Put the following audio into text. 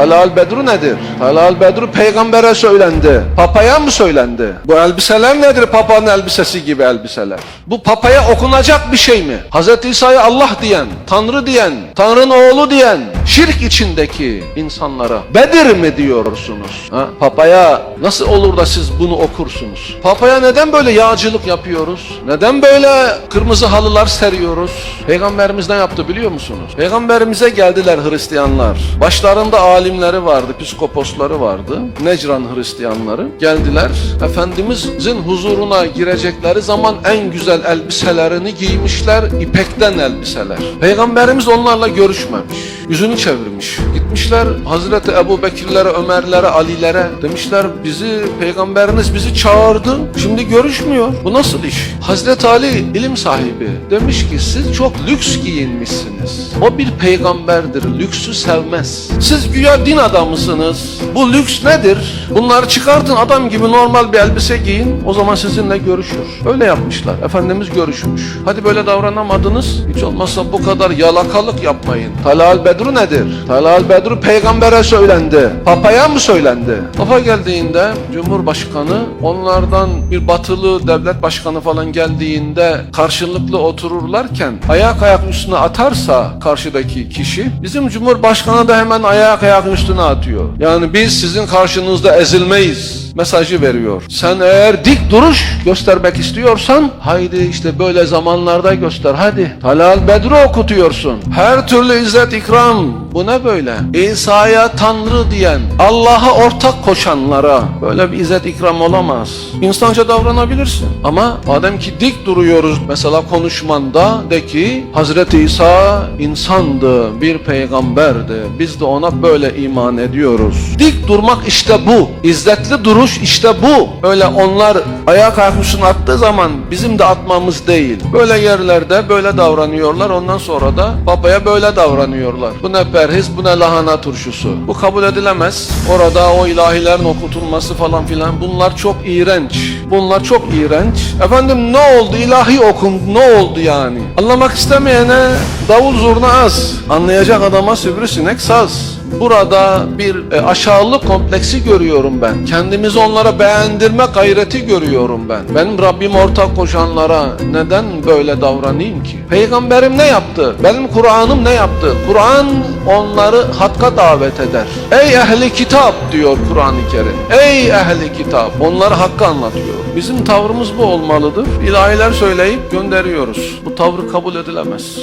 Talal bedru nedir? Talal bedru peygambere söylendi. Papaya mı söylendi? Bu elbiseler nedir? Papanın elbisesi gibi elbiseler. Bu papaya okunacak bir şey mi? Hz. İsa'ya Allah diyen, Tanrı diyen, Tanrı'nın oğlu diyen, şirk içindeki insanlara Bedir mi diyorsunuz? Ha? Papaya nasıl olur da siz bunu okursunuz? Papaya neden böyle yağcılık yapıyoruz? Neden böyle kırmızı halılar seriyoruz? Peygamberimiz ne yaptı biliyor musunuz? Peygamberimize geldiler Hristiyanlar. Başlarında alimleri vardı, psikoposları vardı. Necran Hristiyanları. Geldiler. Efendimizin huzuruna girecekleri zaman en güzel elbiselerini giymişler. ipekten elbiseler. Peygamberimiz onlarla görüşmemiş. Yüzünü çevirmiş. Gitmişler Hazreti Ebu Bekirlere, Ömerlere, Alilere. Demişler bizi, peygamberiniz bizi çağırdı. Şimdi görüşmüyor. Bu nasıl iş? Hazreti Ali ilim sahibi. Demiş ki siz çok lüks giyinmişsiniz. O bir peygamberdir. Lüksü sevmez. Siz güya din adamısınız. Bu lüks nedir? Bunları çıkartın adam gibi normal bir elbise giyin. O zaman sizinle görüşür. Öyle yapmışlar. Efendimiz görüşmüş. Hadi böyle davranamadınız. Hiç olmazsa bu kadar yalakalık yapmayın. Talal Bedru nedir? Talal Bedru peygambere söylendi. Papaya mı söylendi? Papa geldiğinde Cumhurbaşkanı onlardan bir batılı devlet başkanı falan geldiğinde karşılıklı otururlarken ayak ayak üstüne atarsa karşıdaki kişi bizim Cumhurbaşkanı da hemen ayak ayak üstüne atıyor. Yani biz sizin karşınızda ezilmeyiz mesajı veriyor. Sen eğer dik duruş göstermek istiyorsan haydi işte böyle zamanlarda göster hadi. Talal Bedru okutuyorsun. Her türlü izzet ikram. Bu ne böyle? İsa'ya Tanrı diyen, Allah'a ortak koşanlara böyle bir izzet ikram olamaz. İnsanca davranabilirsin. Ama madem ki dik duruyoruz mesela konuşmanda de ki Hazreti İsa insandı, bir peygamberdi. Biz de ona böyle iman ediyoruz. Dik durmak işte bu. İzzetli duruş işte bu. Öyle onlar ayak ayaküstüne attığı zaman bizim de atmamız değil. Böyle yerlerde böyle davranıyorlar. Ondan sonra da babaya böyle davranıyorlar. Bu ne perhiz, bu ne lahana turşusu. Bu kabul edilemez. Orada o ilahilerin okutulması falan filan bunlar çok iğrenç. Bunlar çok iğrenç. Efendim ne oldu? İlahi okun ne oldu yani? Anlamak istemeyene davul zurna az. Anlayacak adama sivrisinek saz. Burada bir e, aşağılık kompleksi görüyorum ben. Kendimizi onlara beğendirme gayreti görüyorum ben. Benim Rabbim ortak koşanlara neden böyle davranayım ki? Peygamberim ne yaptı? Benim Kur'an'ım ne yaptı? Kur'an onları hakka davet eder. Ey ehli kitap diyor Kur'an-ı Kerim. Ey ehli kitap. Onları hakka anlatıyor. Bizim tavrımız bu olmalıdır. İlahiler söyleyip gönderiyoruz. Bu tavrı kabul edilemez.